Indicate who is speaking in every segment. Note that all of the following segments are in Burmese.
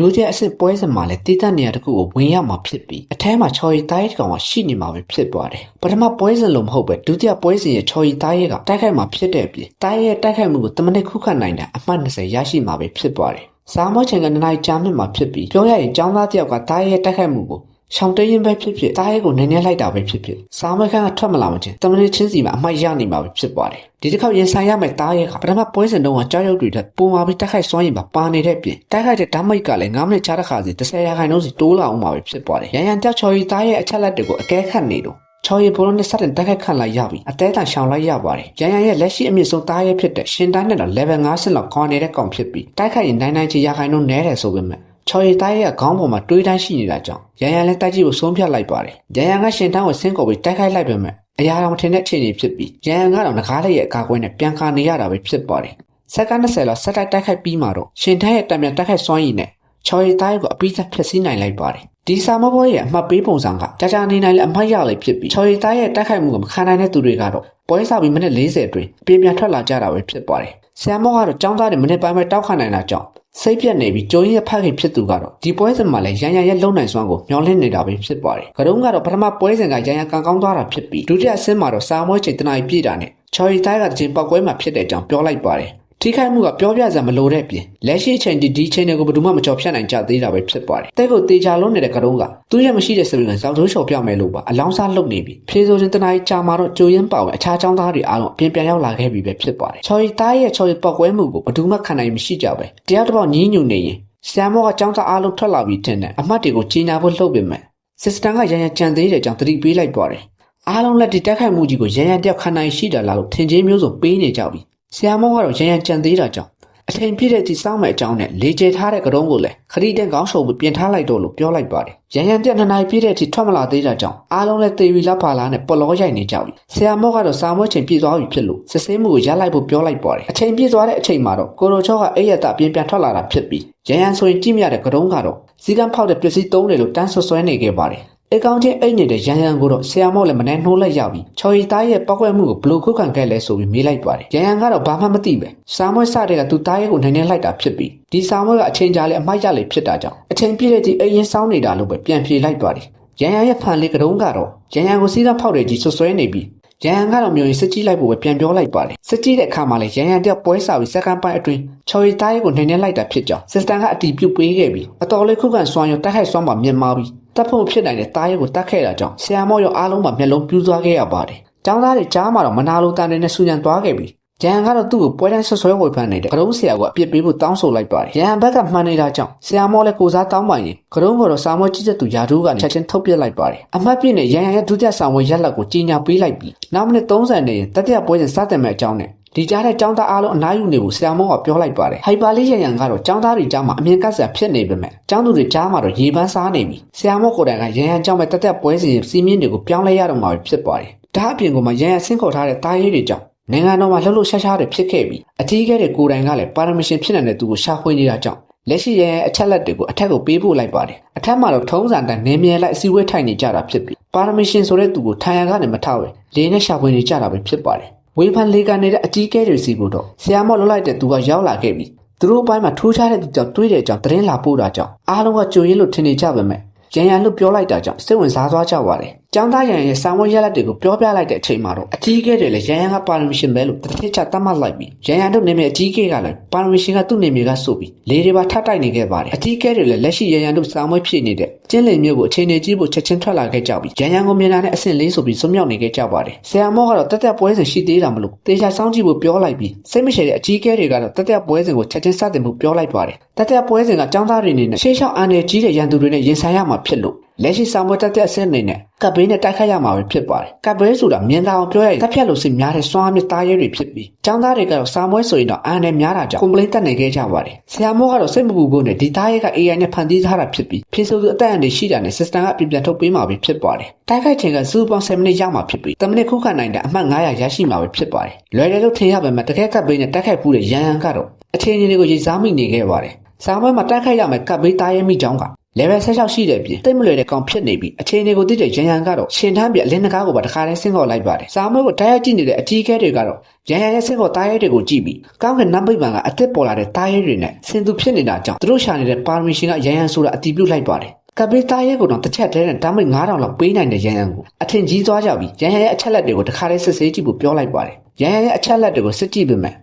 Speaker 1: လူကျအစ်စ်ပွဲစဉ်မှာလည်းတည်တတ်နေရတခုကိုဝင်ရမှာဖြစ်ပြီးအထဲမှာချော်ရီတားရဲကောင်ကရှိနေမှာပဲဖြစ်သွားတယ်ပထမပွဲစဉ်လို့မဟုတ်ပဲဒုတိယပွဲစဉ်ရဲ့ချော်ရီတားရဲကတိုက်ခိုက်မှာဖြစ်တဲ့အပြင်တားရဲတိုက်ခိုက်မှုကိုတမနစ်ခုခတ်နိုင်တဲ့အမှတ်20ရရှိမှာပဲဖြစ်သွားတယ်စာမောချိန်ကနှစ်နာရီကြာမြင့်မှာဖြစ်ပြီးပြောရရင်ចောင်းသားတယောက်ကတားရဲတိုက်ခိုက်မှုကို ရှောင်းတရင်ပဲဖြစ်ဖြစ်တားရဲကိုနည်းနည်းလိုက်တာပဲဖြစ်ဖြစ်စာမွေးခန်းကထွက်မလာမချင်းတမန်ချင်းစီမှာအမိုက်ရနေမှာပဲဖြစ်သွားတယ်ဒီတစ်ခေါက်ရင်ဆိုင်ရမယ့်တားရဲကပထမပွဲစဉ်တုန်းကကြောက်ရွံ့တွေထက်ပုံမာပြီးတိုက်ခိုက်စွမ်းရည်မှာပါနေတဲ့ပြင်တိုက်ခိုက်တဲ့ဓာတ်မိတ်ကလည်း9မိနစ်ချတဲ့ခါစီ10ရာခိုင်နှုန်းစီတိုးလာအောင်မှာပဲဖြစ်သွားတယ်ရန်ရန်တက်ချော်ရီတားရဲအချက်လက်တွေကိုအကဲခတ်နေတော့ချော်ရီဘိုးနဲ့စတဲ့တက်ခတ်ခန့်လိုက်ရပြီအသေးတန်ရှောင်လိုက်ရပါတယ်ရန်ရန်ရဲ့လက်ရှိအမြင့်ဆုံးတားရဲဖြစ်တဲ့ရှင်တိုင်းနဲ့တော့ level 5ဆင့်လောက်ခေါ်နေတဲ့ကောင်ဖြစ်ပြီးတိုက်ခိုက်ရင်နိုင်နိုင်ချီရာခိုင်နှုန်းနည်းတယ်ဆိုပေမဲ့ ချော်ရီတိုင်းရဲ့ခေါင်းပေါ်မှာတွေးတိုင်းရှိနေတာကြောင့်ရန်ရန်လည်းတိုက်ကြည့်ဖို့ဆုံးဖြတ်လိုက်ပါတယ်ရန်ရန်ကရှင်တန်းကိုဆင်းကော်ပြီးတိုက်ခိုက်လိုက်ပေမဲ့အရာတော်ထင်တဲ့အခြေအနေဖြစ်ပြီးရန်ရန်ကတော့ငကားလေးရဲ့အကာအကွယ်နဲ့ပြန်ခါနေရတာပဲဖြစ်ပါတယ်စက္ကန့်20လောက်ဆက်တိုက်တိုက်ခိုက်ပြီးမှတော့ရှင်တန်းရဲ့တံပြန်တိုက်ခိုက်စွမ်းရည်နဲ့ချော်ရီတိုင်းကိုအပိသက်ဖျက်ဆီးနိုင်လိုက်ပါတယ်ဒီစာမပွဲရဲ့အမှတ်ပေးပုံစံကကြာကြာနေနိုင်လေအမှတ်ရလေးဖြစ်ပြီးချော်ရီတိုင်းရဲ့တိုက်ခိုက်မှုကမခံနိုင်တဲ့သူတွေကတော့ပွဲစားပြီးမိနစ်40အတွင်းပြင်ပြန်ထွက်လာကြတာပဲဖြစ်ပါတယ်ဆမ်မောကတော့ចောင်းသားတွေမိနစ်ပိုင်းပဲတောက်ခနိုင်တာကြောင့် စိတ်ပြက်နေပြီးကျိုးရဲ့ဖခင်ဖြစ်သူကတော့ဒီပွဲစဉ်မှာလည်းရန်ရန်ရဲ့လုံနိုင်စွမ်းကိုမျောလင့်နေတာပဲဖြစ်ပါတယ်။ကတုံးကတော့ပထမပွဲစဉ်ကရန်ရန်ကန်ကောင်းသွားတာဖြစ်ပြီးဒုတိယဆင်းမှာတော့စာမွေးချိန်တနားပြည့်တာနဲ့ချော်ရီတိုင်းကတခြင်းပောက်ကွဲမှာဖြစ်တဲ့အကြောင်းပြောလိုက်ပါတယ်။ ထိခိုက်မှုကပြောပြစံမလိုတဲ့ပြင်လက်ရှိအချိန်ဒီဒီချိန်တွေကိုဘယ်သူမှမကြော်ဖြတ်နိုင်ကြသေးတာပဲဖြစ်ပါတယ်။တဲ့ကိုတေချာလုံးနေတဲ့ကတုံးကသူ့ရဲ့မရှိတဲ့စပင်းကစောက်ထိုးလျှော်ပြမယ်လို့ပါအလောင်းစားလုပ်နေပြီ။ဖြေဆိုခြင်းတနားကြီးကြာမှာတော့ကြိုရင်ပေါဝင်အခြားចောင်းသားတွေအားလုံးအပြင်ပြန်ရောက်လာခဲ့ပြီပဲဖြစ်ပါတယ်။ချော်ရီတိုင်းရဲ့ချော်ရီပောက်ကွဲမှုကိုဘယ်သူမှခံနိုင်မရှိကြပဲ။တရားတစ်ပေါက်ညင်းညူနေရင်ဆရာမောကចောင်းသားအားလုံးထွက်လာပြီးတင်တယ်အမတ်တွေကိုကြီးညာဖို့လှုပ်ပေမဲ့စစ်စတန်ကရန်ရန်ကြံသေးတဲ့ကြောင့်တတိပေးလိုက်ပါတယ်အားလုံးလက်ဒီတက်ခိုက်မှုကြီးကိုရန်ရန်တက်ခဏနိုင်ရှိတာလားလို့ထင်ချင်းမျိုးစုံပေးနေကြပြီ ဆရာမောကတော့ရန်ရန်ကြံသေးတာကြောင့်အထင်ပြည့်တဲ့ဒီစောင်းမဲ့အကြောင်းနဲ့လေကျဲထားတဲ့ကတုံးကိုလည်းခရီးတဲ့ကောင်းရှုံပြီးပြင်ထားလိုက်တော့လို့ပြောလိုက်ပါတယ်ရန်ရန်တက်နှစ်နိုင်ပြည့်တဲ့အထိထွက်မလာသေးတာကြောင့်အားလုံးလည်းသေပြီလားပါလားနဲ့ပလောရိုက်နေကြပြီဆရာမောကတော့စာမွေးချိန်ပြည့်သွားပြီဖြစ်လို့စစ်ဆေးမှုကိုရလိုက်ဖို့ပြောလိုက်ပါတယ်အချိန်ပြည့်သွားတဲ့အချိန်မှာတော့ကိုရိုချောကအိယက်တာပြင်ပြန်ထွက်လာတာဖြစ်ပြီးရန်ရန်ဆိုရင်ကြည့်မြတဲ့ကတုံးကတော့စီကံဖောက်တဲ့ပစ္စည်းသုံးတယ်လို့တန်းဆွဆွဲနေခဲ့ပါတယ် အကောင်ချင်းအိတ်နေတဲ့ရန်ရန်ကိုတော့ဆရာမော့လည်းမနှဲနှိုးလိုက်ရပြီချော်ရီသားရဲ့ပောက်ကွက်မှုကိုဘလို့ခုခံခဲ့လဲဆိုပြီးမေးလိုက်ပါတယ်ရန်ရန်ကတော့ဘာမှမသိပဲစာမွေးစတဲ့ကသူသားရဲ့ကိုနှဲနှဲလိုက်တာဖြစ်ပြီးဒီစာမွေးကအချိန်ကြာလဲအမိုက်ရလေဖြစ်တာကြောင့်အချိန်ပြည့်တဲ့ဒီအိရင်စောင်းနေတာလို့ပဲပြန်ဖြေလိုက်ပါတယ်ရန်ရန်ရဲ့ဖန်လေးကတုံးကတော့ရန်ရန်ကိုစီးသားဖောက်တဲ့ကြီးဆွဆွဲနေပြီးရန်ရန်ကတော့မျိုးရင်စစ်ကြီးလိုက်ဖို့ပဲပြန်ပြောလိုက်ပါတယ်စစ်ကြီးတဲ့အခါမှာလည်းရန်ရန်တက်ပွဲစာပြီးစက္ကန့်ပိုင်းအတွင်းချော်ရီသားရဲ့ကိုနှဲနှဲလိုက်တာဖြစ်ကြောင်းစစ်တန်ကအတီးပြုတ်ပေးခဲ့ပြီးအတော်လေးခုခံစွမ်းရောတိုက်ခိုက်စွမ်းပါမြင်မာပြီး တပ်ဖို့ဖြစ်နိုင်တဲ့တားရဲကိုတတ်ခဲ့တာကြောင့်ဆရာမော့ရောအားလုံးမှာမျက်လုံးပြူးသွားခဲ့ရပါတယ်။ကျောင်းသားတွေကြားမှာတော့မနာလိုတန်တဲ့နဲ့ဆူညံသွားခဲ့ပြီးရန်ကတော့သူ့ကိုပွဲတိုင်းဆွဆွဲဝေဖန်နေတဲ့ကရုံးဆရာကအပြစ်ပေးဖို့တောင်းဆိုလိုက်ပါတယ်။ရန်ဘက်ကမှန်နေတာကြောင့်ဆရာမောလည်းကိုစားတောင်းပန်ရင်ကရုံးကတော့စာမောကြီးတဲ့သူယာဒိုးကချက်ချင်းထုတ်ပြစ်လိုက်ပါတယ်။အမှတ်ပြည့်နဲ့ရန်ရန်ရဲ့ဒုတိယဆောင်ဝဲရက်လက်ကိုကြီးညာပေးလိုက်ပြီးနောက်မိနစ်30နဲ့တတိယပွဲစဉ်စတင်မဲ့အကြောင်းနဲ့ ဒီကြားတဲ့ចောင်းသားအားလုံးအနားယူနေဖို့ဆရာမောကပြောလိုက်ပါတယ်။ဟိုက်ပါလေးရန်ရန်ကတော့ចောင်းသားတွေကြားမှာအမြင်ကပ်ဆန်ဖြစ်နေပေမဲ့ចောင်းသူတွေကြားမှာတော့ရေပန်းစားနေပြီ။ဆရာမောကိုယ်တိုင်ကရန်ရန်ကြောင့်မဲ့တက်တက်ပွဲစီစီမင်းတွေကိုပြောင်းလဲရတော့မှာဖြစ်ပါတယ်။ဒါအပြင်ကမှရန်ရန်ဆင်းခေါ်ထားတဲ့တားရေးတွေကြောင့်နိုင်ငံတော်မှာလှုပ်လှုပ်ရှားရှားတွေဖြစ်ခဲ့ပြီးအကြီးအကဲတွေကိုယ်တိုင်ကလည်းပါရမရှင်ဖြစ်နေတဲ့သူကိုရှာဖွေနေတာကြောင့်လက်ရှိရဲ့အချက်လက်တွေကိုအထက်ကိုပေးပို့လိုက်ပါတယ်အထက်မှာတော့ထုံးစံတိုင်းနေမြဲလိုက်အစည်းအဝေးထိုင်နေကြတာဖြစ်ပြီးပါရမရှင်ဆိုတဲ့သူကိုထိုင်ရကနေမထောက်ပဲလေးနဲ့ရှာဖွေနေကြတာပဲဖြစ်ပါတယ် ဝေဖန်လေးကနေတဲ့အကြီးအကဲတွေစီကိုတော့ဆရာမော့လွတ်လိုက်တဲ့သူကရောက်လာခဲ့ပြီးသူတို့ဘိုင်းမှာထိုးချတဲ့သူကြောင့်တွေးတဲ့အကြောင်းသတင်းလာပို့တာကြောင့်အားလုံးကကြိုရင်းလို့ထင်နေကြပါမယ်ရန်ရန်လို့ပြောလိုက်တာကြောင့်စိတ်ဝင်စားသွားကြပါတယ်။ ကျောင်းသားရန်ရဲ့စာမွေးရက်လက်တွေကိုပြောပြလိုက်တဲ့အချိန်မှာတော့အကြီးအကဲတွေလည်းရန်ရန်ကပါရမရှင်ပဲလို့တစ်ထစ်ချတတ်မှတ်လိုက်ပြီးရန်ရန်တို့နေမြေအကြီးအကဲကလည်းပါရမရှင်ကသူ့နေမြေကဆိုပြီးလေတွေပါထတိုက်နေခဲ့ပါတယ်။အကြီးအကဲတွေလည်းလက်ရှိရန်ရန်တို့စာမွေးဖြစ်နေတဲ့ကျင်းလင်မျိုးကိုအခြေအနေကြီးဖို့ချက်ချင်းထွက်လာခဲ့ကြပြီးရန်ရန်ကိုမြင်လာတဲ့အဆင့်လေးဆိုပြီးစွမြောက်နေခဲ့ကြပါတယ်။ဆရာမောကတော့တက်တက်ပွဲစဉ်ရှိသေးတာမလို့တေချာစောင်းကြည့်ဖို့ပြောလိုက်ပြီးစိတ်မရှိတဲ့အကြီးအကဲတွေကတော့တက်တက်ပွဲစဉ်ကိုချက်ချင်းစတင်ဖို့ပြောလိုက်ပါတယ်။တက်တက်ပွဲစဉ်ကကျောင်းသားတွေနေနဲ့ရှေးလျှောက်အန်နယ်ကြီးတဲ့ရန်သူတွေနဲ့ရင်ဆိုင်ရမှာဖြစ်လို့ လက်ရှိစာမွေးတက်တဲ့အဆင့်အနေနဲ့ကပ်ဘေးနဲ့တိုက်ခိုက်ရမှာပဲဖြစ်ပါတယ်။ကပ်ဘေးဆိုတာမြင်သာအောင်ပြောရရင်တက်ဖြတ်လို့စိများတဲ့စွမ်းအားမြင့်သားရဲတွေဖြစ်ပြီးចောင်းသားတွေကတော့စာမွေးဆိုရင်တော့အန်နဲ့များတာကြောင့်ကွန်ပလိတ်တက်နေခဲ့ကြပါတယ်။ဆရာမိုးကတော့စိတ်မပူဖို့နဲ့ဒီသားရဲက AI နဲ့ဖန်တီးထားတာဖြစ်ပြီးဖြည့်ဆိုသူအသက်အန္တရာယ်ရှိတာနဲ့ system ကပြင်ပြန်ထုတ်ပေးမှာပဲဖြစ်ပါတယ်။တိုက်ခိုက်ချိန်ကစူပေါင်း7မိနစ်ရမှာဖြစ်ပြီး10မိနစ်ခုခံနိုင်တဲ့အမှတ်900ရရှိမှာပဲဖြစ်ပါတယ်။လွယ်တယ်လို့ထင်ရပေမဲ့တကယ်ကပ်ဘေးနဲ့တိုက်ခိုက်မှုတဲ့ရန်ရန်ကတော့အခြေအနေတွေကိုရိပ်စားမိနေခဲ့ပါတယ်။စာမွေးမှာတိုက်ခိုက်ရမယ်ကပ်ဘေးသားရဲမိကြောင်းက level 16ရှိတဲ့ပြင်တိတ်မလွယ်တဲ့ကောင်ဖြစ်နေပြီးအချိန်တွေကိုသိတဲ့ရန်ရန်ကတော့ရှင်ထမ်းပြအလင်းတကားကိုပါတခါတည်းဆင်းခေါ်လိုက်ပါတယ်စာမွေးကိုတရားကြည့်နေတဲ့အကြီးကဲတွေကတော့ရန်ရန်ရဲ့ဆင်းခေါ်တားရဲတွေကိုကြည့်ပြီးကောင်းကင်နံပိတ်ပံကအသက်ပေါ်လာတဲ့တားရဲတွေနဲ့ဆင်သူဖြစ်နေတာကြောင့်သူတို့ရှာနေတဲ့ပါရမီရှင်ကရန်ရန်ဆိုတာအတီးပြုတ်လိုက်ပါတယ်ကပိတာရဲကတော့တစ်ချက်တည်းနဲ့တားမိတ်9000လောက်ပေးနိုင်တဲ့ရန်ရန်ကိုအထင်ကြီးသွားကြပြီးရန်ရန်ရဲ့အချက်လက်တွေကိုတခါတည်းစစ်ဆေးကြည့်ဖို့ပြောလိုက်ပါတယ်ရန်ရန်ရဲ့အချက်လက်တွေကိုစစ်ကြည့်ပေမဲ့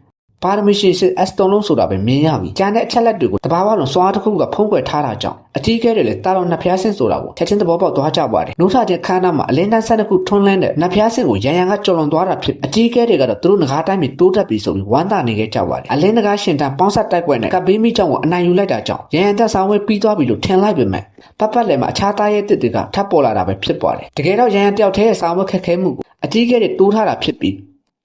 Speaker 1: ပါရမီရှင်စစ် S တုံးလုံးဆိုတာပဲမြင်ရပြီ။ကျန်တဲ့အချက်လက်တွေကိုတဘာဝလုံးစွာတစ်ခုကဖုံးကွယ်ထားတာကြောင့်အကြီးကဲတွေလည်းတာတော်နှစ်ဖျားဆင့်ဆိုတာကိုချက်ချင်းသဘောပေါက်သွားကြပါတယ်။နှုတ်ထချင်းခန်းနာမှာအလင်းတန်းဆက်တစ်ခုထွန်းလန်းတဲ့နှစ်ဖျားဆင့်ကိုရန်ရန်ကကြော်လွန်သွားတာဖြစ်အကြီးကဲတွေကတော့သူတို့ငကားတိုင်းပြီးတိုးတက်ပြီးဆိုပြီးဝမ်းသာနေခဲ့ကြပါတယ်။အလင်းငကားရှင်တန်းပေါင်းဆက်တိုက်ကွက်နဲ့ကပ်ဘေးမိကြောင့်ကိုအနိုင်ယူလိုက်တာကြောင့်ရန်ရန်သက်ဆောင်ဝဲပြီးသွားပြီလို့ထင်လိုက်ပေမဲ့ပတ်ပတ်လည်းမှာအခြားသားရဲ့တစ်တွေကထပ်ပေါ်လာတာပဲဖြစ်ပါတယ်။တကယ်တော့ရန်ရန်တယောက်တည်းရဲ့ဆောင်ဝဲခက်ခဲမှုကိုအကြီးကဲတွေတိုးထားတာဖြစ်ပြီး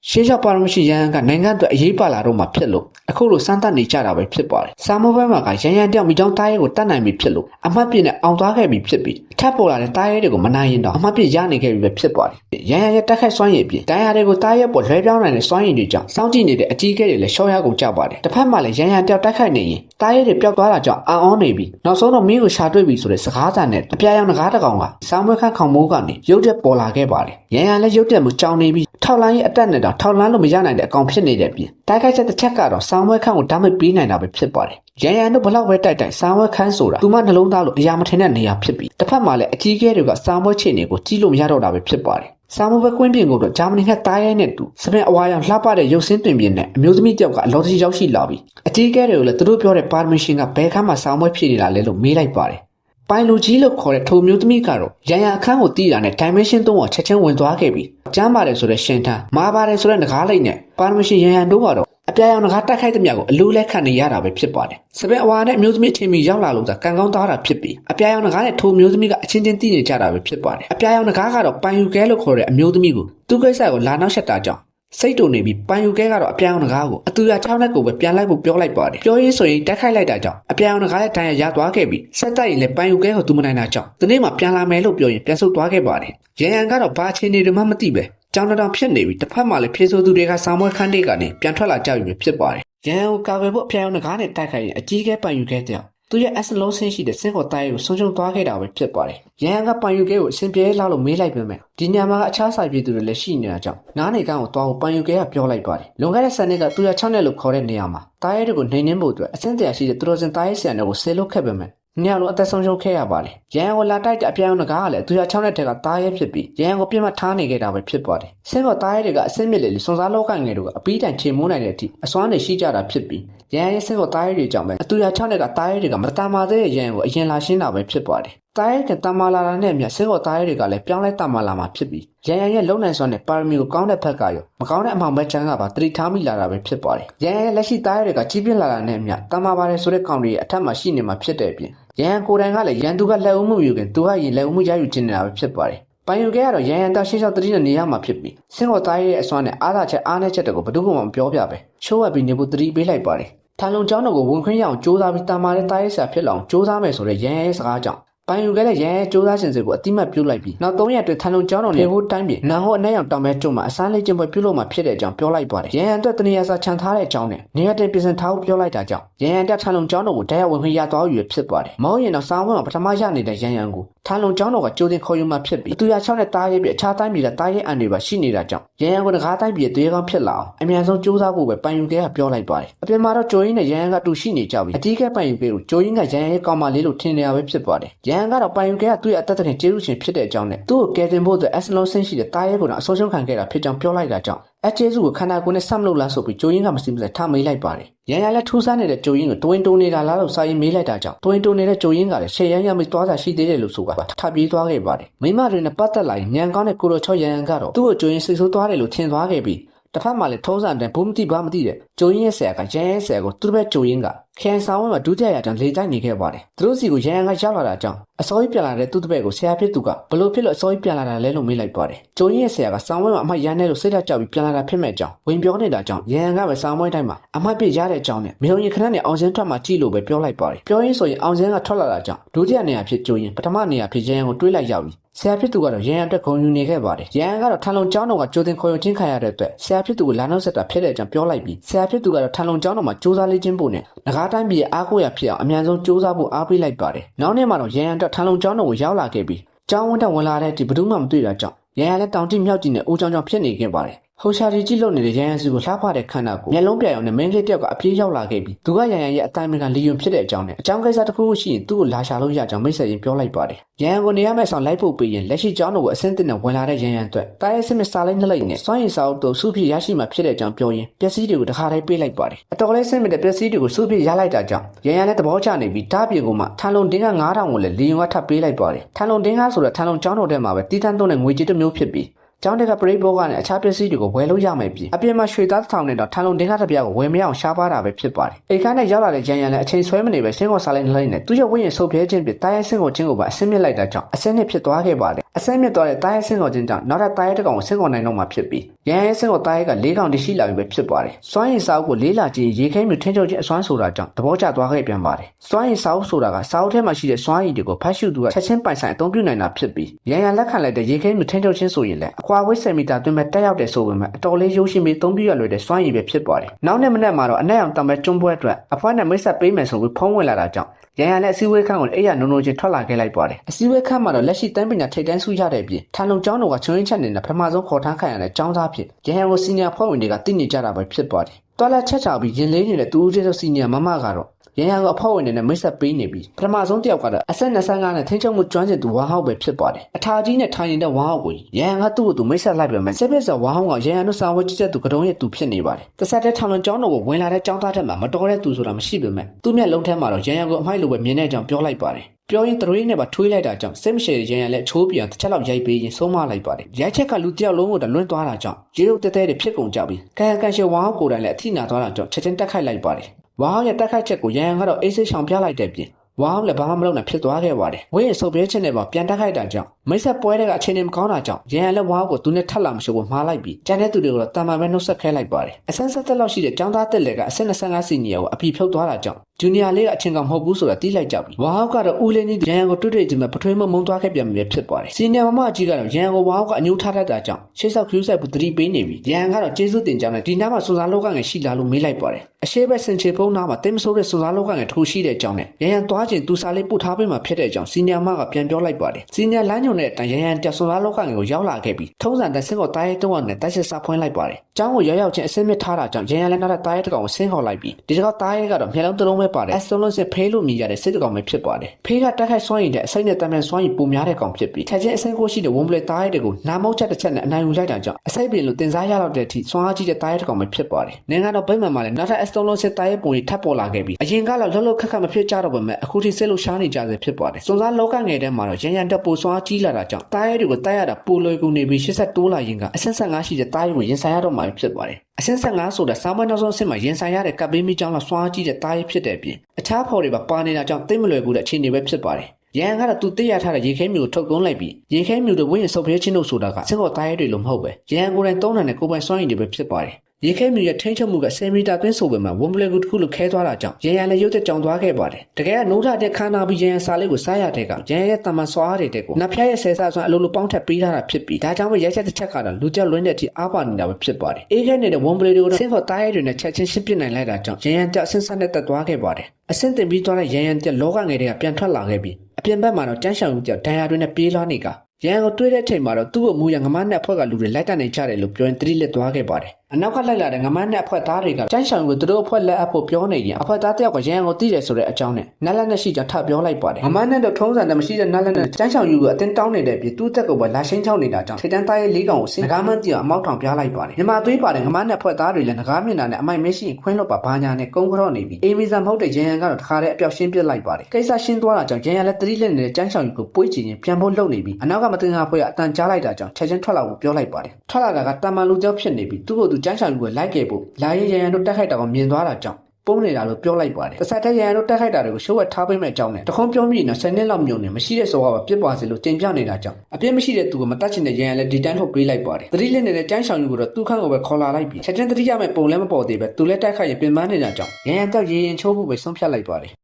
Speaker 1: ရှေးရှောက်ပါရမရှိရန်ကနိုင်ငံအတွက်အရေးပါလာတော့မှဖြစ်လို့အခုလိုစမ်းသပ်နေကြတာပဲဖြစ်ပါတယ်။စာမိုးဘဲမှာကရန်ရန်တောင်မိချောင်းတားရဲကိုတတ်နိုင်ပြီဖြစ်လို့အမှတ်ပြည့်နဲ့အောင်သွားခဲ့ပြီဖြစ်ပြီးထပ်ပေါ်လာတဲ့တားရဲတွေကိုမနိုင်ရင်တော့အမှတ်ပြည့်ရနိုင်ခဲ့ပြီပဲဖြစ်ပါတယ်။ရန်ရန်ရဲ့တက်ခတ်စွမ်းရည်ပြီးတိုင်းရတွေကိုတားရဲပေါ်လွှဲပြောင်းနိုင်တဲ့စွမ်းရည်တွေကြောင့်စောင့်ကြည့်နေတဲ့အကြီးအကဲတွေလည်းရှော့ရကုန်ကြပါတယ်။တစ်ဖက်မှာလည်းရန်ရန်တောက်တက်ခတ်နေရင်တားရဲတွေပျောက်သွားတာကြောင့်အံ့ဩနေပြီးနောက်ဆုံးတော့မင်းကိုရှာတွေ့ပြီဆိုတဲ့စကားသံနဲ့အပြာရောင်ငကားတစ်ကောင်ကစာမွေးခန့်ခေါင်မိုးကနေရုတ်တက်ပေါ်လာခဲ့ပါတယ်။ရန်ရန်လည်းရုတ်တက်မှုကြောင်နေပြီး ထောက်လိုင်းရဲ့အတက်နဲ့တော့ထောက်လန်းလို့မရနိုင်တဲ့အကောင်ဖြစ်နေတဲ့အပြင်တိုက်ခိုက်ချက်တစ်ချက်ကတော့စာမွေးခန့်ကိုဓာတ်မိတ်ပေးနိုင်တာပဲဖြစ်ပါတယ်။ရန်ရန်တို့ဘလောက်ပဲတိုက်တိုက်စာမွေးခန့်ဆိုတာသူမနှလုံးသားလို့အရာမထင်တဲ့နေရာဖြစ်ပြီးတစ်ဖက်မှာလည်းအကြီးအကဲတွေကစာမွေးချစ်နေကိုကြီးလို့မရတော့တာပဲဖြစ်ပါတယ်။စာမဘကွင်းပြင်ကိုတော့ဂျာမနီကတားရဲနဲ့တူစပင်အဝါရောင်လှပတဲ့ရုပ်စင်းတွင်ပြင်နဲ့အမျိုးသမီးတယောက်ကအလော်တကြီးရောက်ရှိလာပြီးအကြီးအကဲတွေကိုလည်းသူတို့ပြောတဲ့ပါရမီရှင်ကဘယ်ခါမှစာမွေးဖြစ်နေတာလဲလို့မေးလိုက်ပါတယ် ပိုင်လူကြီးလို့ခေါ်တဲ့ထိုမျိုးသမီးကတော့ရန်ရန်အခန်းကိုတီးတာနဲ့ dimension 3ကိုချက်ချင်းဝင်သွားခဲ့ပြီးကျမ်းပါတယ်ဆိုတဲ့ရှင်ထန်းမာပါတယ်ဆိုတဲ့ငကားလိတ်နဲ့ပါရမရှင်ရန်ရန်တို့ကတော့အပြာရောင်ငကားတိုက်ခိုက်တဲ့မြတ်ကိုအလိုလဲခံနေရတာပဲဖြစ်ပါတယ်စပယ်အဝါနဲ့မျိုးသမီးထင်မီရောက်လာလို့သာကံကောင်းသားတာဖြစ်ပြီးအပြာရောင်ငကားနဲ့ထိုမျိုးသမီးကအချင်းချင်းတီးနေကြတာပဲဖြစ်ပါတယ်အပြာရောင်ငကားကတော့ပိုင်ယူကဲလို့ခေါ်တဲ့အမျိုးသမီးကိုသူ့ကိစ္စကိုလာနောက်ဆက်တာကြောင့် စိတ်တုန်နေပြီးပန်ယူကဲကတော့အပြောင်းငကားကိုအတူရချောင်းနဲ့ကိုပဲပြန်လိုက်ဖို့ပြောလိုက်ပါတယ်ပြောရေးဆိုရင်တက်ခိုက်လိုက်တာကြောင့်အပြောင်းငကားရဲ့တန်ရရသွားခဲ့ပြီးဆက်တိုက်ရင်လည်းပန်ယူကဲကိုသူမနိုင်တာကြောင့်ဒီနေ့မှပြန်လာမယ်လို့ပြောရင်ပြန်ဆုတ်သွားခဲ့ပါတယ်ရန်ရန်ကတော့ဘာချင်းနေတွေမှမသိပဲကြောင်တောင်ဖြစ်နေပြီးတစ်ဖက်မှာလည်းဖြေဆိုသူတွေကစာမွဲခန်းတိတ်ကနေပြန်ထွက်လာကြပြီဖြစ်ပါတယ်ရန်ရန်ကိုကာကွယ်ဖို့အပြောင်းငကားနဲ့တိုက်ခိုက်ရင်အကြီးကဲပန်ယူကဲတဲ့ သူရဲ့ S လုံးဆင်းရှိတဲ့စင်ကိုတိုင်းကိုဆုံးရှုံးသွားခဲ့တာပဲဖြစ်ပါတယ်။ရန်ဟန်ကပန်ယူကဲကိုအစဉ်ပြေလာလို့မေးလိုက်ပေမဲ့ဒီညမှာအခြားဆိုင်ပြည်သူတွေလည်းရှိနေတာကြောင့်နားနေကန်းကိုသွားဖို့ပန်ယူကဲကပြောလိုက်ပါတယ်။လွန်ခဲ့တဲ့ဆန်နစ်ကသူရ6နဲ့လို့ခေါ်တဲ့နေရာမှာတားရဲတွေကိုနှိမ်နှင်းဖို့အတွက်အဆင့်တရာရှိတဲ့သူတော်စင်တားရဲဆန်တွေကိုဆဲလုတ်ခဲ့ပေမဲ့ ညလုံးအသက်ဆုံးရှုံးခဲ့ရပါတယ်။ရန်ကိုလာတိုက်တဲ့အပြောင်းငကားကလည်းသူရ6နဲ့တက်ကတားရဲဖြစ်ပြီးရန်ကိုပြစ်မှတ်ထားနေခဲ့တာပဲဖြစ်ပါတယ်။ဆင်းကတားရဲတွေကအဆင့်မြစ်လေစွန်စားလောကငယ်တို့ကအပီးတိုင်ချေမိုးနိုင်တဲ့အထိအစွမ်းတွေရှိကြတာဖြစ်ပြီးရန်ရဲ့ဆင်းကတားရဲတွေကြောင့်ပဲအတူရ6နဲ့ကတားရဲတွေကမတမာသေးတဲ့ရန်ကိုအရင်လာရှင်းတာပဲဖြစ်ပါတယ်။တားရဲကတမာလာတာနဲ့အမျှဆင်းကတားရဲတွေကလည်းပြောင်းလဲတမာလာမှာဖြစ်ပြီးရန်ရန်ရဲ့လုံနိုင်စွမ်းနဲ့ပါရမီကိုကောင်းတဲ့ဘက်ကရောမကောင်းတဲ့အမှောင်ဘက်ချမ်းကပါတတိထားမိလာတာပဲဖြစ်ပါတယ်။ရန်ရန်ရဲ့လက်ရှိတားရဲတွေကကြီးပြင်းလာတာနဲ့အမျှတမာပါတယ်ဆိုတဲ့ကောင်တွေရဲ့အထက်မှာရှိနေမှာဖြစ်တဲ့အပြင်ရန်ကိုယ်တိုင်ကလည်းရန်သူကလက်ဦးမှုယူခင်သူကရင်လက်ဦးမှုရယူခြင်းနေတာပဲဖြစ်ပါတယ်။ပိုင်ယူကဲကတော့ရန်ရန်တောက်ရှေ့လျှောက်တတိနဲ့နေရမှာဖြစ်ပြီးစင်ကောသားရဲ့အစွမ်းနဲ့အားသာချက်အားနည်းချက်တွေကိုဘယ်သူမှမပြောပြပဲချိုးဝက်ပြီးနေဖို့တတိပေးလိုက်ပါတယ်။ထန်လုံကျောင်းတော်ကိုဝင်ခွင့်ရအောင်စ조사ပြီးတာမာတဲ့တားရဲဆရာဖြစ်လောင်စ조사မယ်ဆိုတဲ့ရန်ရန်ရဲ့စကားကြောင့် ပိုင်ယူကလည်းရန်ရဲစ조사ရှင်စီကိုအတိမတ်ပြုတ်လိုက်ပြီးနောက်၃ရက်အတွင်းထန်လုံကျောင်းတော်နေဖို့တိုင်းပြည်နန်ဟိုအနက်ရောင်တောင်မဲကျွန်းမှာအစမ်းလေးကျင်းပွဲပြုတ်လို့မှဖြစ်တဲ့အကြောင်းပြောလိုက်ပါတယ်ရန်ရန်အတွက်တနေရာစာခြံထားတဲ့အကြောင်းနဲ့နေရာတင်ပြင်ဆင်ထားဖို့ပြောလိုက်တာကြောင့်ရန်ရန်တက်ထန်လုံကျောင်းတော်ကိုတရားဝင်ခွင့်ရသွားယူဖြစ်ပါတယ်မောင်းရင်တော့စာဝတ်မှာပထမရနေတဲ့ရန်ရန်ကိုထန်လုံကျောင်းတော်ကကြိုတင်ခေါ်ယူမှဖြစ်ပြီးသူရချောင်းနဲ့တားရဲပြီးအခြားတိုင်းပြည်ကတားရဲအန်တွေပါရှိနေတာကြောင့်ရန်ရန်ကိုတကားတိုင်းပြည်ရဲ့သွေးကောင်းဖြစ်လာအောင်အမြန်ဆုံးစူးစမ်းဖို့ပဲပိုင်ယူကဲကပြောလိုက်ပါတယ်အပြင်မှာတော့ဂျိုရင်းနဲ့ရန်ရန်ကတူရှိနေကြပြီးအကြီးကဲပိုင်ယူကဲကိုဂျိုရင်းကရန်ရန်ရဲ့ကောင်းမလေးလို့ထင်နေရပဲဖြစ်ပါတယ်ရန်ရန်ကတော့ပိုင်ယူကဲကသူ့ရဲ့အသက်သခင်ကျေးဇူးရှင်ဖြစ်တဲ့အကြောင်းနဲ့သူ့ကိုကယ်တင်ဖို့အတွက်အစလုံးဆင်းရှိတဲ့တားရဲကိုတော့အဆိုးဆုံးခံခဲ့တာဖြစ်ကြောင်းပြောလိုက်တာကြောင့်အကျေးဇူးကိုခန္ဓာကိုယ်နဲ့ဆက်မလို့လားဆိုပြီးဂျိုရင်းကမစီမစက်ထားမေးလိုက်ပါတယ်။ရန်ရန်လည်းထူးဆန်းနေတဲ့ဂျိုရင်းကိုတွင်တုံနေတာလားလို့စာရင်မေးလိုက်တာကြောင့်တွင်တုံနေတဲ့ဂျိုရင်းကလည်းရှေ့ရန်ရမိသွားတာရှိသေးတယ်လို့ဆိုပါထပ်ပြေးသွားခဲ့ပါတယ်။မိမတွေနဲ့ပတ်သက်လာရင်ညံကောင်းတဲ့ကိုရိုချော့ရန်ရန်ကတော့သူ့ကိုဂျိုရင်းစိတ်ဆိုးသွားတယ်လို့ထင်သွားခဲ့ပြီး တစ်ဖက်မှာလည်းထုံးစံတဲ့ဘုံမတိဘာမတိတဲ့ဂျိုရင်းရဲ့ဆရာကရန်ရဲ့ဆရာကိုသူ့ဘက်ဂျိုရင်းကခန်ဆောင်ဝဲမှာဒုတိယရတန်းလေတိုက်နေခဲ့ပါတယ်သူတို့စီကိုရန်ရန်ကရောက်လာတာကြောင့်အစောကြီးပြန်လာတဲ့သူ့တပည့်ကိုဆရာဖြစ်သူကဘလို့ဖြစ်လို့အစောကြီးပြန်လာတာလဲလို့မေးလိုက်ပါတယ်ဂျိုရင်းရဲ့ဆရာကဆောင်ဝဲမှာအမှတ်ရန်နဲ့လို့စိတ်ဓာတ်ကြောက်ပြီးပြန်လာတာဖြစ်မဲ့ကြောင်းဝင်ပြောနေတာကြောင့်ရန်ရန်ကပဲဆောင်ဝဲတိုင်းမှာအမှတ်ပြရတဲ့အကြောင်းနဲ့မြေုံရင်ခဏနဲ့အောင်စင်းထွက်မှကြည့်လို့ပဲပြောလိုက်ပါတယ်ပြောရင်းဆိုရင်အောင်စင်းကထွက်လာတာကြောင့်ဒုတိယနေရာဖြစ်ဂျိုရင်းပထမနေရာဖြစ်ရန်ကိုတွေးလိုက်ရောက်ပြီး ဆရာဖြစ်သူကတော့ရန်ရန်အတွက်ဂုဏ်ယူနေခဲ့ပါတယ်ရန်ရန်ကတော့ထန်လုံကျောင်းတော်ကကြိုတင်ခေါ်ယူခြင်းခံရတဲ့အတွက်ဆရာဖြစ်သူကိုလာနှုတ်ဆက်တာဖြစ်တဲ့အကြောင်းပြောလိုက်ပြီးဆရာဖြစ်သူကတော့ထန်လုံကျောင်းတော်မှာစူးစမ်းလေ့ကျင့်ဖို့နဲ့ငကားတိုင်းပြည်ရဲ့အားကိုးရဖြစ်အောင်အမြန်ဆုံးစူးစမ်းဖို့အားပေးလိုက်ပါတယ်နောက်နေ့မှာတော့ရန်ရန်အတွက်ထန်လုံကျောင်းတော်ကိုရောက်လာခဲ့ပြီးကျောင်းဝန်းတက်ဝင်လာတဲ့ဒီဘယ်သူမှမတွေ့တာကြောင့်ရန်ရန်လည်းတောင်တိမြောက်တိနဲ့အိုးချောင်းချောင်းဖြစ်နေခဲ့ပါတယ် ဟိုရှာရီကြီးလုံနေတဲ့ရန်ရန်စီကိုလှပတဲ့ခန္ဓာကိုမျက်လုံးပြရောင်နဲ့မင်းကလေးတယောက်ကအပြေးရောက်လာခဲ့ပြီးသူကရန်ရန်ရဲ့အတိုင်းအမြင်ကလီယွန်ဖြစ်တဲ့အကြောင်းနဲ့အကြောင်းကိစ္စတစ်ခုခုရှိရင်သူ့ကိုလာရှာလို့ရကြောင်းမိတ်ဆက်ရင်ပြောလိုက်ပါတယ်ရန်ရန်ကိုနေရာမဲ့ဆောင်လိုက်ဖို့ပေးရင်လက်ရှိကျောင်းတော်ကိုအဆင့်တင်နဲ့ဝင်လာတဲ့ရန်ရန်အတွက်တားရဲစစ်မစာလိုက်နှလိုက်နဲ့စွန့်ရင်စာအုပ်တို့စုဖြစ်ရရှိမှဖြစ်တဲ့အကြောင်းပြောရင်ပျက်စီးတွေကိုတခါတည်းပေးလိုက်ပါတယ်အတော်လေးစစ်မဲ့တဲ့ပျက်စီးတွေကိုစုဖြစ်ရလိုက်တာကြောင့်ရန်ရန်လည်းသဘောကျနေပြီးတားပြေကိုမှထန်လုံတင်းက9000ကိုလည်းလီယွန်ကထပ်ပေးလိုက်ပါတယ်ထန်လုံတင်းကဆိုတဲ့ထန်လုံကျောင်းတော်ထဲမှာပဲတီးတန်းသွင်းတဲ့ငွေကြေးတစ်မျိုးဖြစ်ပြီး ကျောင်းတက်ကပရိဘောကနဲ့အခြားပစ္စည်းတွေကိုဝယ်လို့ရမယ်ပြီအပြင်မှာရွှေသားတစ်ထောင်နဲ့တော့ထန်လုံတင်ကားတစ်ပြားကိုဝယ်မရအောင်ရှားပါတာပဲဖြစ်ပါတယ်အိတ်ခါနဲ့ရောက်လာတဲ့ရန်ရန်လည်းအချိန်ဆွဲမနေပဲရှင်းကောစားလိုက်လိုက်နဲ့သူ့ရဲ့ဝိညာဉ်ဆုပ်ပြဲခြင်းပြတားရဲဆင်းကိုချင်းကိုပါအဆင်းမြစ်လိုက်တာကြောင့်အဆင်းနှစ်ဖြစ်သွားခဲ့ပါတယ်အဆင်းမြစ်သွားတဲ့တားရဲဆင်းကိုချင်းကြောင့်နောက်ထပ်တားရဲတစ်ကောင်ကိုဆင်းကုန်နိုင်တော့မှဖြစ်ပြီးရန်ရဲဆင်းကိုတားရဲက၄ကောင်တရှိလာပြီပဲဖြစ်ပါတယ်စွမ်းရည်စာအုပ်ကိုလေးလာကြည့်ရေခဲမြထင်းချုပ်ခြင်းအစွမ်းဆိုတာကြောင့်သဘောကျသွားခဲ့ပြန်ပါတယ်စွမ်းရည်စာအုပ်ဆိုတာကစာအုပ်ထဲမှာရှိတဲ့စွမ်းရည်တွေကိုဖတ်ရှုသူကချက်ချင်းပိုင်ဆိုင်အသုံးပြုနိုင်တာဖြစ်ပြီးရန်ရန်လက်ခံလိုက်တဲ့ရေခဲမြထင်းချုပ်ခြင်းဆိုရင်လည်းအကွာဝိတ်10မီတာတွင်မဲ့တက်ရောက်တဲ့ဆိုပေမဲ့အတော်လေးရိုးရှင်းပြီးသုံးပြရလွယ်တဲ့စွမ်းရည်ပဲဖြစ်ပါတယ်နောက်နေ့မနေ့မှာတော့အနက်အောင်တံပဲကျွန်းပွဲအတွက်အဖွက်နဲ့မိတ်ဆက်ပေးမယ်ဆိုပြီးဖုံးဝင်လာတာကြောင့်ရန်ရန်နဲ့အစည်းအဝေးခန်းကိုအဲ့ရနုံနုံချင်းထွက်လာခဲ့လိုက်ပါတယ်အစည်းအဝေးခန်းမှာတော့လက်ရှိတန်းပညာထိတ်တန်းစုရတဲ့အပြင်ထန်လုံကျောင်းတော်ကချုံရင်းချက်နေတဲ့ပထမဆုံးခေါ်ထမ်းခံရတဲ့ကျောင်းသားဖြစ်ရန်ရန်ကိုစီနီယာဖွဲ့ဝင်တွေကသိနေကြတာပဲဖြစ်ပါတယ်တွာလက်ချက်ချပြီးရင်လေးနေတဲ့တူဦးကျေးဇူးစီနီယာမမကတော့ ရန်ရန်ကိုအဖွဲ့ဝင်တွေနဲ့မိတ်ဆက်ပေးနေပြီးပထမဆုံးတစ်ယောက်ကတော့အဆက်25နဲ့ထင်းချုံမှုကျွမ်းကျင်သူဝါဟောက်ပဲဖြစ်ပါတယ်အထာကြီးနဲ့ထိုင်နေတဲ့ဝါဟောက်ကိုရန်ရန်ကသူ့ကိုသူမိတ်ဆက်လိုက်ပဲမဲ့ဆက်ပြစ်စဝါဟောက်ကရန်ရန်တို့စာဝတ်ကြည့်တဲ့သူကတုံးရဲ့သူဖြစ်နေပါတယ်တစ်ဆက်တည်းထောင်လွန်ကျောင်းတော်ကိုဝင်လာတဲ့ကျောင်းသားတက်မှာမတော်တဲ့သူဆိုတာမရှိပေမဲ့သူ့မျက်လုံးထဲမှာတော့ရန်ရန်ကိုအမိုက်လိုပဲမြင်တဲ့အကြောင်းပြောလိုက်ပါတယ်ပြောရင်တရွေးနဲ့ပါထွေးလိုက်တာကြောင့်စိတ်မရှိရန်ရန်လည်းချိုးပြန်တစ်ချက်လောက်ရိုက်ပေးရင်ဆုံးမလိုက်ပါတယ်ရိုက်ချက်ကလူတယောက်လုံးကိုတလွန်းသွားတာကြောင့်ရေရုပ်တဲတဲတွေဖြစ်ကုန်ကြပြီးကံကန်ရှေဝါဟောက်ကိုယ်တိုင်လည်းအထိနာသွားတာကြောင့်ချက်ချင်းတက်ခိုက်လိုက်ပါတယ် ဝါဟောက်ရဲ့တက်ခိုက်ချက်ကိုရန်ရန်ကတော့အေးဆေးချောင်ပြလိုက်တဲ့ပြင် ဝါဟောက်လည်းဘာမှမလုပ်နိုင်ဖြစ်သွားခဲ့ပါတယ်ဝင်းရင်ဆုပ်ပြဲချက်နဲ့ပါပြန်တက်ခိုက်တာကြောင့်မိတ်ဆက်ပွဲတဲ့ကအချိန်နဲ့မကောင်းတာကြောင့်ရန်ရန်လည်းဝါဟောက်ကိုသူနဲ့ထပ်လာမရှိဘူးမှားလိုက်ပြီးကျန်တဲ့သူတွေကိုတော့တာမန်ပဲနှုတ်ဆက်ခဲလိုက်ပါတယ်အဆန်းဆက်သက်လောက်ရှိတဲ့ចောင်းသားတက်လေကအဆင့်25စီနီယာကိုအပြည့်ဖြုတ်သွားတာကြောင့်ဂျူနီယာလေးကအချင်းကောင်မဟုတ်ဘူးဆိုတာသိလိုက်ကြပြီဝါဟောက်ကတော့ဦးလင်းကြီးရန်ရန်ကိုတွေ့တွေ့ချင်းပဲပထွေးမမုံသွားခဲ့ပြန်ပြီဖြစ်ပါတယ်စီနီယာမမကြီးကတော့ရန်ရန်ကိုဝါဟောက်ကအညှိုးထားတတ်တာကြောင့်ရှေ့ဆောက်ခရူးဆိုင်ပူတတိပေးနေပြီရန်ရန်ကတော့ကျေးဇူးတင်ကြောင်းနဲ့ဒီနားမှာစူစားလောကငယ်ရှိလာလို့မေးလိုက်ပါတယ်အရှိဘက်စင်ချေဖုံးနားမှာတင်းမဆိုးတဲ့စူစားလောကငယ်ထိုးရှိတဲ့အကြောင်းနဲ့ရန်ရန်သွားခြင်းသူစားလေးပို့ထားပေးမှဖြစ်တဲ့အကြောင်းစီနီယာမကပြန်ပြောလိုက်ပါတယ်စီနီယာလမ်းညွန်တဲ့အတိုင်းရန်ရန်တက်စူစားလောကငယ်ကိုရောက်လာခဲ့ပြီးထုံးစံတဲ့ဆင်းကိုတားရဲတုံးအောင်နဲ့တိုက်စစ်စားဖွင့်လိုက်ပါတယ်။ကျောင်းကိုရောက်ရောက်ချင်းအစင်းမြစ်ထားတာကြောင့်ရန်ရန်လည်းနောက်တဲ့တားရဲတစ်ကောင်ကိုဆင်းခေါ်လိုက်ပြီးဒီတစ်ကောင်တားရဲကတော့မျက်လုံးတစ်လုံးပဲပါတယ်။အစလုံးစစ်ဖေးလို့မြည်ရတဲ့စစ်တစ်ကောင်ပဲဖြစ်ပါတယ်။ဖေးကတက်ခိုက်စွမ်းရည်တဲ့အစိမ့်နဲ့တမ်းမြန်စွမ်းရည်ပုံများတဲ့ကောင်ဖြစ်ပြီးချက်ချင်းအစိမ့်ကိုရှိတဲ့ဝုံပလေတားရဲတွေကိုနာမောက်ချက်တစ်ချက်နဲ့အနိုင်ယူလိုက်တာကြောင့်အစိမ့်ပင်လိုတင်စားရတော့တဲ့အထိစွမ်းအားကြီးတဲ့တားရဲတစ်ကောင်ပဲဖြစ်ပါတယ်။နင်းကတော့ဗိမ္မာန်မှာလည်းနောက်ထပ်အစလုံးစစ်တားရဲပုံကြီးထပ်ပေါ်လာခဲ့ပြီးအရင်ကတော့လှုပ်လှုပ်ခက်ခက်မဖြစ်ကြတော့ပေမဲ့အခုထိစိတ်လှုပ်ရှားနေကြစေဖြစ်ပါတယ်။စွန်စားလောကငယ်ထဲမှာတော့ရန်ရန်တက်ပိုစွမ်းအားကြီးလာတာကြောင့်တားရဲတွေကိုတိုက်ရတာပိုလွယ်ကူနေပြီး80တိုးလာရင်ကအဆင့်15ရှိတဲ့တားရုံကိုရင်ဆိုင်ရတော့မှာဖြစ်ပါတယ်။အဆင့်15ဆိုတာစာမွေးနောက်ဆုံးအဆင့်မှာရင်ဆိုင်ရတဲ့ကပ်ပေးမိကြောင်းလောက်စွမ်းအားကြီးတဲ့တားရုံဖြစ်တဲ့အပြင်အခြားဖော်တွေပါပါနေတာကြောင့်သိမလွယ်ကူတဲ့အခြေအနေပဲဖြစ်ပါတယ်။ရန်ကတော့သူသိရထားတဲ့ရေခဲမြူကိုထုတ်သွင်းလိုက်ပြီးရေခဲမြူတွေဝင်းရင်ဆုပ်ဖျဲချင်းတို့ဆိုတာကစင်ကောတားရဲတွေလို့မဟုတ်ပဲရန်ကိုယ်တိုင်သုံးတဲ့ကိုယ်ပိုင်စွမ်းရည်တွေပဲဖြစ်ပါတယ်။ ရေခဲမြူရဲ့ထိန်းချုပ်မှုက10မီတာတွင်းဆိုပေမဲ့ဝမ်ဘလကူတစ်ခုလိုခဲသွားတာကြောင့်ရန်ရန်လည်းရုပ်သက်ကြောင်သွားခဲ့ပါတယ်။တကယ်ကနိုးထတဲ့ခါနာပြီးရန်ရန်စာလေးကိုစားရတဲ့ကရန်ရန်ရဲ့တမန်စွာတွေတဲ့ကိုနဖျားရဲ့ဆယ်ဆဆွမ်းအလိုလိုပေါင်းထပ်ပေးထားတာဖြစ်ပြီးဒါကြောင့်ပဲရိုက်ချက်တစ်ချက်ကတော့လူကြောက်လွင်းတဲ့အထိအားပါနေတာပဲဖြစ်ပါတယ်။အေးခဲနေတဲ့ဝမ်ဘလတွေကိုဆင်းခေါ်တားရဲတွေနဲ့ချက်ချင်းရှင်းပြနိုင်လိုက်တာကြောင့်ရန်ရန်တက်အဆင်းဆက်နဲ့တက်သွားခဲ့ပါတယ်။အဆင့်တင်ပြီးသွားတဲ့ရန်ရန်တက်လောကငယ်တွေကပြန်ထွက်လာခဲ့ပြီးအပြင်ဘက်မှာတော့တန်းရှောင်ဦးကြောင့်ဒဏ်ရာတွေနဲ့ပြေးလွှားနေကရန်ကိုတွေ့တဲ့အချိန်မှာတော့သူ့ကိုမူရငမန်းနဲ့အဖွဲ့ကလူတွေလိုက်တက်နေကြတယ်လို့ပြောရင်တတိလက်သွားခဲ့ပါတယ်။ အနောက်ကလိုက်လာတဲ့ငမန်းနဲ့အဖွဲ့သားတွေကတန်းရှောင်ကိုသူတို့အဖွဲ့လက်အပ်ဖို့ပြောနေရင်အဖွဲ့သားတယောက်ကရန်ကိုသိတယ်ဆိုတဲ့အကြောင်းနဲ့နတ်လက်နဲ့ရှိကြောင်းထပ်ပြောလိုက်ပါတယ်။ငမန်းနဲ့တော့ထုံးစံတဲ့မရှိတဲ့နတ်လက်နဲ့တန်းရှောင်ယူကိုအတင်းတောင်းနေတဲ့ပြည်သူ့တက်ကိုပဲလာရှင်းချောင်းနေတာကြောင့်ထိတန်းသားရဲ့လေးကောင်ကိုစင်ကားမန်းတီအောင်အမောက်ထောင်ပြလိုက်ပါတယ်။မြမသွေးပါတယ်ငမန်းနဲ့အဖွဲ့သားတွေလည်းငကားမျက်နှာနဲ့အမိုက်မရှိခွင်းလွတ်ပါဘာညာနဲ့ကုန်းကြော့နေပြီးအေမီဇန်မဟုတ်တဲ့ရန်ရန်ကတော့တခါတည်းအပြောက်ရှင်းပစ်လိုက်ပါတယ်။ကိစ္စရှင်းသွားတာကြောင့်ရန်ရန်လည်းတတိလက်နေတဲ့တန်းရှောင်ယူကိုပွေးချင်ရင်ပြန်ဖို့လုပ်နေပြီးအနောက်ကမတင်ငါဖွဲ့ကအတန်ကြားလိုက်တာကြောင့်ချက်ချင်းထွက်လာဖို့ပြောလိုက်ပါတယ်။ထွက်လာတာကတာမန်လူကြောက်ဖြစ်နေပြီးသူ့ကိုယ်သူတန်းရှောင်ယူကိုလိုက်ခဲ့ဖို့လာရင်ရန်ရန်တို့တက်ခိုက်တာကိုမြင်သွားတာကြောင့်ပုံနေတာလို့ပြောလိုက်ပါတယ်။တစ်ဆက်တည်းရန်တို့တက်ခိုက်တာတွေကိုရှိုးဝက်ထားပေးမဲ့အကြောင်းနဲ့တခုံးပြောမိရင်တော့10နှစ်လောက်မြုံနေမရှိတဲ့စောကပါပြစ်ပွားစေလို့တင်ပြနေတာကြောင့်အပြစ်မရှိတဲ့သူကမတတ်ချင်တဲ့ရန်ရန်လည်းဒီတန်းထုတ်ပေးလိုက်ပါတယ်။သတိလစ်နေတဲ့တန်းဆောင်ယူကိုတော့သူ့ခန့်ကိုပဲခေါ်လာလိုက်ပြီးချက်ချင်းသတိရမဲ့ပုံလည်းမပေါ်သေးပဲသူလည်းတက်ခိုက်ရင်ပင်ပန်းနေတာကြောင့်ရန်ရန်တက်ရေရင်ချိုးဖို့ပဲဆုံးဖြတ်လိုက်ပါတယ်